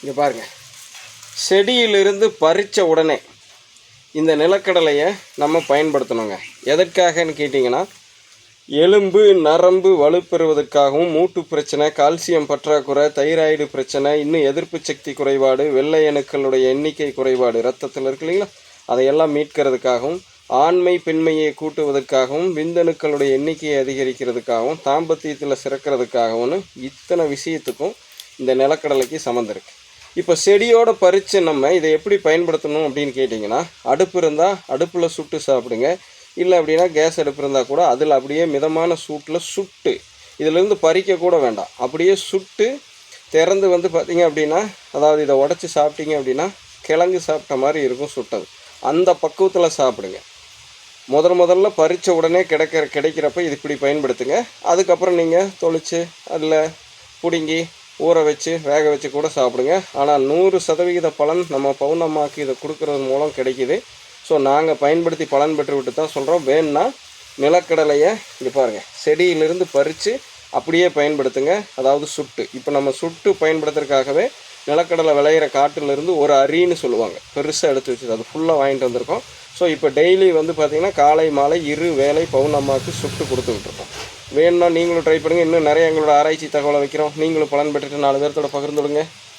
இங்கே பாருங்கள் செடியிலிருந்து பறித்த உடனே இந்த நிலக்கடலையை நம்ம பயன்படுத்தணுங்க. எதற்காகன்னு கேட்டிங்கன்னா எலும்பு நரம்பு வலுப்பெறுவதற்காகவும் மூட்டு பிரச்சனை கால்சியம் பற்றாக்குறை தைராய்டு பிரச்சனை இன்னும் எதிர்ப்பு சக்தி குறைபாடு வெள்ளை அணுக்களுடைய எண்ணிக்கை குறைபாடு ரத்தத்தில் இருக்கு இல்லைங்களா? அதையெல்லாம் மீட்கிறதுக்காகவும் ஆண்மை பெண்மையை கூட்டுவதற்காகவும் விந்தணுக்களுடைய எண்ணிக்கையை அதிகரிக்கிறதுக்காகவும் தாம்பத்தியத்தில் சிறக்கிறதுக்காகவும் இத்தனை விஷயத்துக்கும் இந்த நிலக்கடலைக்கு சம்மந்திருக்கு இப்போ செடியோட பறித்து நம்ம இதை எப்படி பயன்படுத்தணும் அப்படின்னு கேட்டிங்கன்னா அடுப்பு இருந்தால் அடுப்பில் சுட்டு சாப்பிடுங்க. இல்லை அப்படின்னா கேஸ் அடுப்பு இருந்தால் கூட அதில் அப்படியே மிதமான சூட்டில் சுட்டு இதிலேருந்து பறிக்க கூட வேண்டாம். அப்படியே சுட்டு திறந்து வந்து பார்த்தீங்க அப்படின்னா அதாவது இதை உடச்சி சாப்பிட்டீங்க அப்படின்னா கிழங்கு சாப்பிட்ட மாதிரி இருக்கும் சுட்டது. அந்த பக்குவத்தில் சாப்பிடுங்க. முதல் முதல்ல பறித்த உடனே கிடைக்கிற கிடைக்கிறப்ப இது இப்படி பயன்படுத்துங்க. அதுக்கப்புறம் நீங்கள் தொளிச்சு அதில் பிடுங்கி ஊற வச்சு வேக வச்சு கூட சாப்பிடுங்க. ஆனால் நூறு சதவிகித பலன் நம்ம பௌர்ணமாக்கு இதை கொடுக்கறது மூலம் கிடைக்கிது. ஸோ நாங்கள் பயன்படுத்தி பலன் பெற்று விட்டு தான் சொல்கிறோம் வேணும்னா நிலக்கடலையை இங்கே பாருங்கள் செடியிலிருந்து பறித்து அப்படியே பயன்படுத்துங்க. அதாவது சுட்டு. இப்போ நம்ம சுட்டு பயன்படுத்துறதுக்காகவே நிலக்கடலை விளையிற காட்டிலிருந்து ஒரு அரின்னு சொல்லுவாங்க. பெருசாக எடுத்து வச்சது. அது ஃபுல்லாக வாங்கிட்டு வந்திருக்கோம். ஸோ இப்போ டெய்லி வந்து பார்த்திங்கன்னா காலை மாலை இரு வேலை பவுனம்மாவுக்கு சுட்டு கொடுத்துக்கிட்டு இருக்கோம். வேணும்னா நீங்களும் ட்ரை பண்ணுங்கள் இன்னும் நிறைய எங்களோட ஆராய்ச்சி தகவலை வைக்கிறோம். நீங்களும் பலன் பெற்றுட்டு நாலு பேர்த்தோட பகிர்ந்துடுங்க